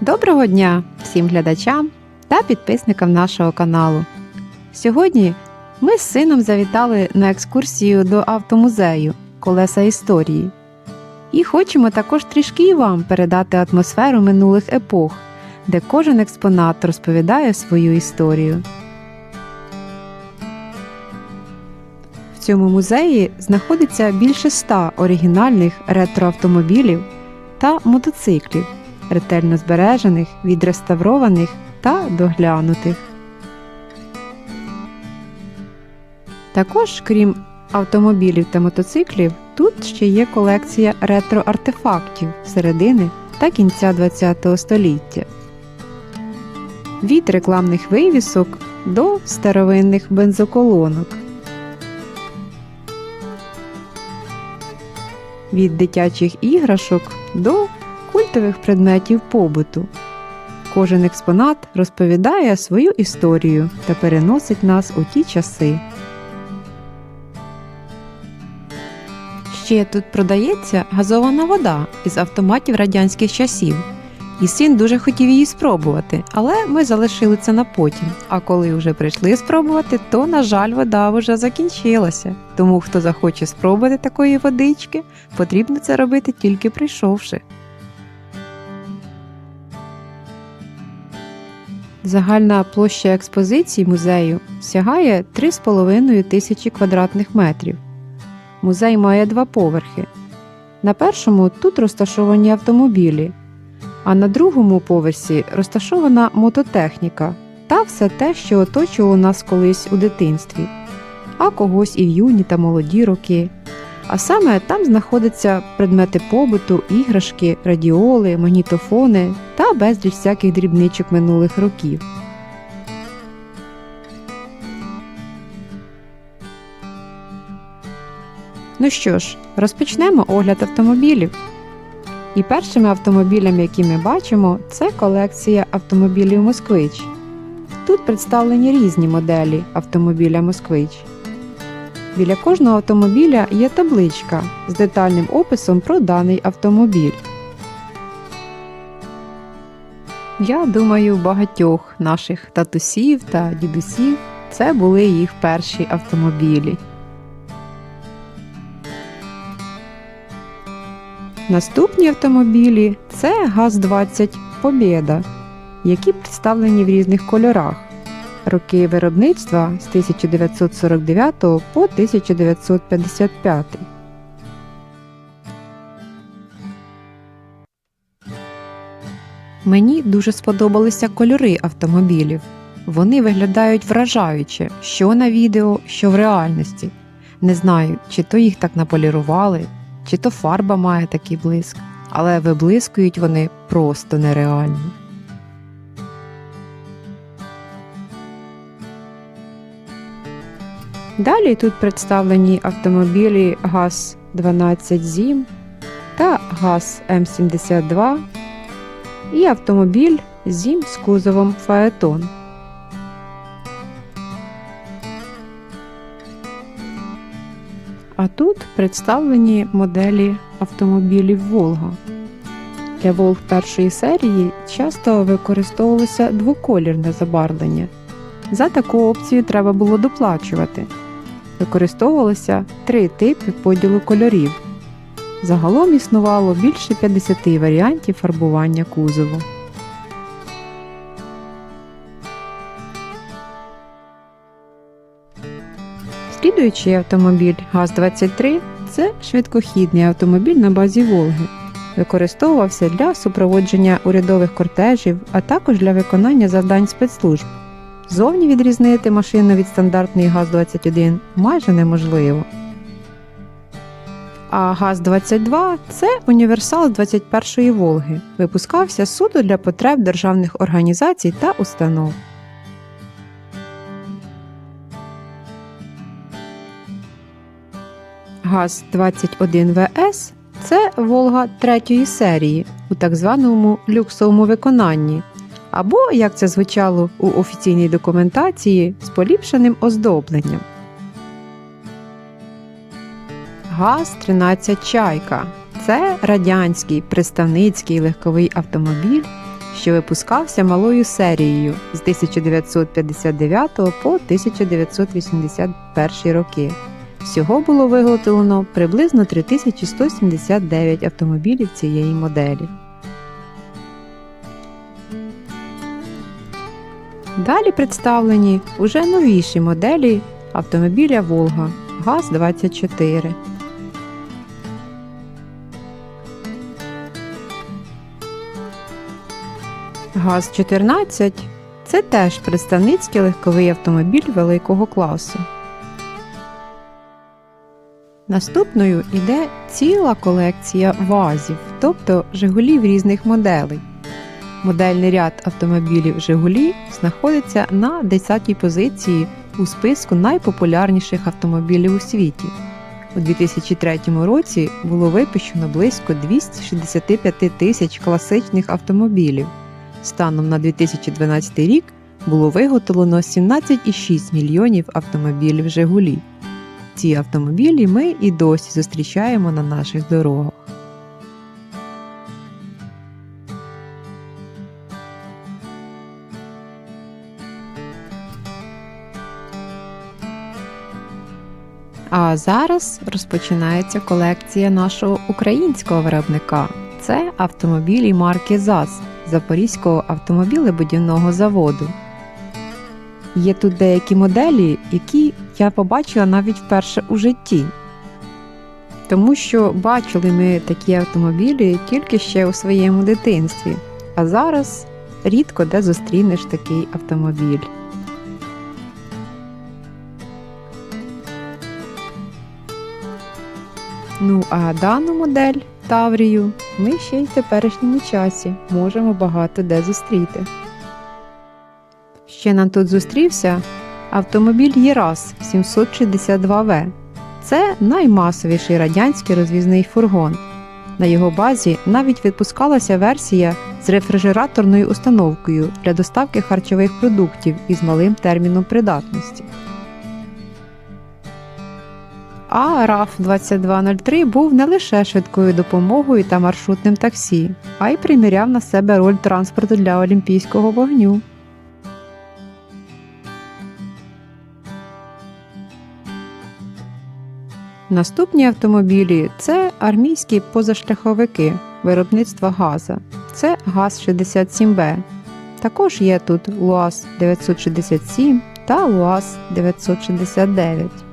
Доброго дня всім глядачам та підписникам нашого каналу. Сьогодні ми з сином завітали на екскурсію до автомузею Колеса історії і хочемо також трішки вам передати атмосферу минулих епох, де кожен експонат розповідає свою історію. В цьому музеї знаходиться більше ста оригінальних ретроавтомобілів та мотоциклів ретельно збережених, відреставрованих та доглянутих. Також, крім автомобілів та мотоциклів, тут ще є колекція ретро-артефактів середини та кінця ХХ століття. Від рекламних вивісок до старовинних бензоколонок. Від дитячих іграшок до культових предметів побуту. Кожен експонат розповідає свою історію та переносить нас у ті часи. Ще тут продається газована вода із автоматів радянських часів. І син дуже хотів її спробувати, але ми залишили це на потім. А коли вже прийшли спробувати, то, на жаль, вода вже закінчилася. Тому хто захоче спробувати такої водички, потрібно це робити тільки прийшовши. Загальна площа експозиції музею сягає 3,5 тисячі квадратних метрів. Музей має два поверхи. На першому тут розташовані автомобілі, а на другому поверсі розташована мототехніка та все те, що оточувало нас колись у дитинстві, а когось і в юні та молоді роки. А саме там знаходяться предмети побуту, іграшки, радіоли, магнітофони та безліч всяких дрібничок минулих років. Ну що ж, розпочнемо огляд автомобілів. І першими автомобілями, які ми бачимо, це колекція автомобілів Москвич. Тут представлені різні моделі автомобіля Москвич. Біля кожного автомобіля є табличка з детальним описом про даний автомобіль. Я думаю, багатьох наших татусів та дідусів це були їх перші автомобілі. Наступні автомобілі це ГАЗ-20 Побєда, які представлені в різних кольорах. Роки виробництва з 1949 по 1955. Мені дуже сподобалися кольори автомобілів. Вони виглядають вражаюче, що на відео, що в реальності. Не знаю, чи то їх так наполірували, чи то фарба має такий блиск, але виблискують вони просто нереально. Далі тут представлені автомобілі ГАЗ-12 ЗІМ та ГАЗ М72 і автомобіль ЗІМ з кузовом Фаетон. А тут представлені моделі автомобілів Волга. Для Волг першої серії часто використовувалося двоколірне забарвлення. За таку опцію треба було доплачувати. Використовувалося три типи поділу кольорів. Загалом існувало більше 50 варіантів фарбування кузову. Слідуючий автомобіль ГАЗ-23 це швидкохідний автомобіль на базі Волги. Використовувався для супроводження урядових кортежів, а також для виконання завдань спецслужб. Зовні відрізнити машину від стандартної ГАЗ-21 майже неможливо. А ГАЗ-22 це універсал 21-ї Волги. Випускався суто для потреб державних організацій та установ. ГАЗ-21ВС це Волга третьої серії у так званому люксовому виконанні, або, як це звучало у офіційній документації, з поліпшеним оздобленням. ГАЗ-13 Чайка це радянський представницький легковий автомобіль, що випускався малою серією з 1959 по 1981 роки. Всього було виготовлено приблизно 3179 автомобілів цієї моделі. Далі представлені уже новіші моделі автомобіля Волга ГАЗ-24. ГАЗ-14 це теж представницький легковий автомобіль великого класу. Наступною йде ціла колекція ВАЗів, тобто Жигулів різних моделей. Модельний ряд автомобілів Жигулі знаходиться на 10-й позиції у списку найпопулярніших автомобілів у світі. У 2003 році було випущено близько 265 тисяч класичних автомобілів. Станом на 2012 рік було виготовлено 17,6 мільйонів автомобілів Жигулі. Ці автомобілі ми і досі зустрічаємо на наших дорогах. А зараз розпочинається колекція нашого українського виробника. Це автомобілі марки ЗАЗ Запорізького автомобілебудівного заводу. Є тут деякі моделі, які я побачила навіть вперше у житті. Тому що бачили ми такі автомобілі тільки ще у своєму дитинстві, а зараз рідко де зустрінеш такий автомобіль. Ну а дану модель Таврію ми ще й в теперішньому часі можемо багато де зустріти. Ще нам тут зустрівся автомобіль ЄРАЗ 762В. Це наймасовіший радянський розвізний фургон. На його базі навіть відпускалася версія з рефрижераторною установкою для доставки харчових продуктів із малим терміном придатності. А РАФ 2203 був не лише швидкою допомогою та маршрутним таксі, а й приміряв на себе роль транспорту для олімпійського вогню. Наступні автомобілі це армійські позашляховики виробництва ГАЗа. Це ГАЗ-67Б. Також є тут ЛУАЗ 967 та ЛУАЗ 969.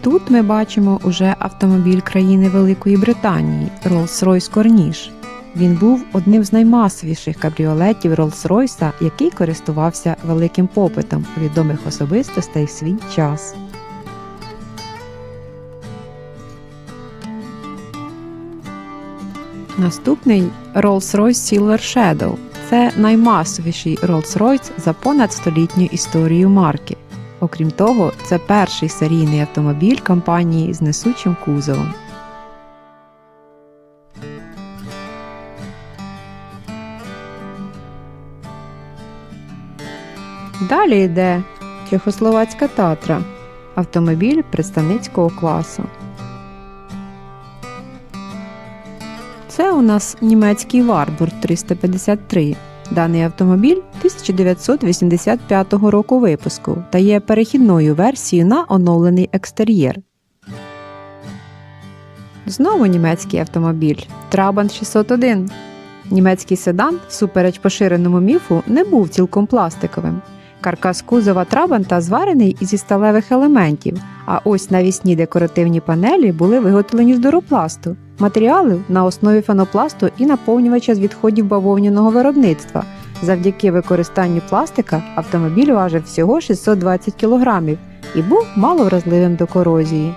Тут ми бачимо уже автомобіль країни Великої Британії Rolls-Royce Corniche. Він був одним з наймасовіших кабріолетів Rolls-Royce, який користувався великим попитом відомих особистостей в свій час. Наступний Rolls-Royce Silver Shadow. Це наймасовіший Rolls-Royce за понад столітню історію марки. Окрім того, це перший серійний автомобіль компанії з несучим кузовом. Далі йде Чехословацька Татра автомобіль представницького класу. Це у нас німецький Warburg 353. Даний автомобіль 1985 року випуску та є перехідною версією на оновлений екстер'єр. Знову німецький автомобіль Trabant 601. Німецький седан, всупереч поширеному міфу, не був цілком пластиковим. Каркас кузова Трабанта зварений із сталевих елементів, а ось навісні декоративні панелі були виготовлені з дуропласту, матеріалів на основі фенопласту і наповнювача з відходів бавовняного виробництва. Завдяки використанню пластика автомобіль важив всього 620 кг і був маловразливим до корозії.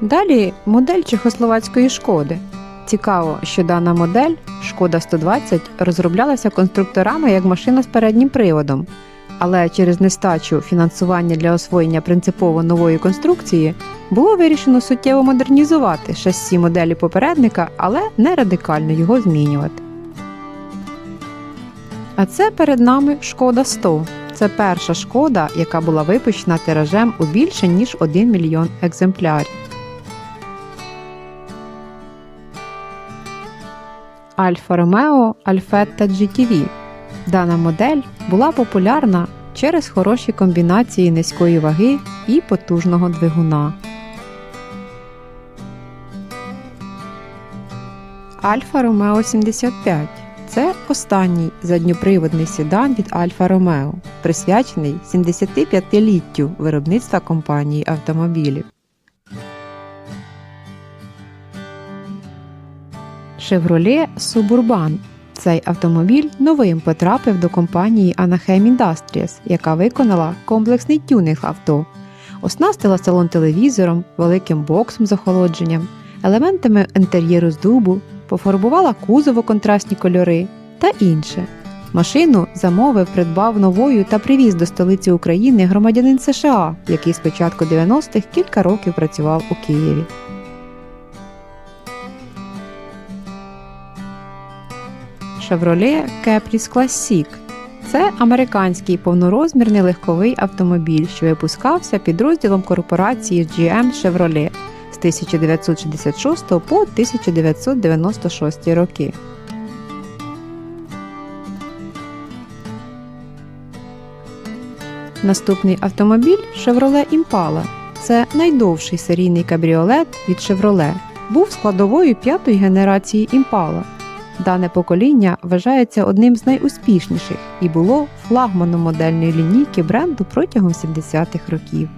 Далі модель чехословацької шкоди. Цікаво, що дана модель Шкода 120 розроблялася конструкторами як машина з переднім приводом, але через нестачу фінансування для освоєння принципово нової конструкції було вирішено суттєво модернізувати шасі моделі попередника, але не радикально його змінювати. А це перед нами Шкода 100. Це перша шкода, яка була випущена тиражем у більше ніж 1 мільйон екземплярів. Альфа Ромео Альфетта GTV. Дана модель була популярна через хороші комбінації низької ваги і потужного двигуна. Альфа Ромео 75 це останній задньоприводний седан від Альфа Ромео, присвячений 75-літтю виробництва компанії автомобілів. Chevrolet Suburban. Цей автомобіль новим потрапив до компанії Anaheim Industries, яка виконала комплексний тюнинг авто, оснастила салон телевізором, великим боксом з охолодженням, елементами інтер'єру з дубу, пофарбувала кузов у контрастні кольори та інше. Машину замовив, придбав новою та привіз до столиці України громадянин США, який з початку 90-х кілька років працював у Києві. Chevrolet Caprice Classic це американський повнорозмірний легковий автомобіль, що випускався підрозділом корпорації GM Chevrolet з 1966 по 1996 роки. Наступний автомобіль Chevrolet Impala. Це найдовший серійний кабріолет від Chevrolet. Був складовою п'ятої генерації Impala. Дане покоління вважається одним з найуспішніших і було флагманом модельної лінійки бренду протягом 70-х років.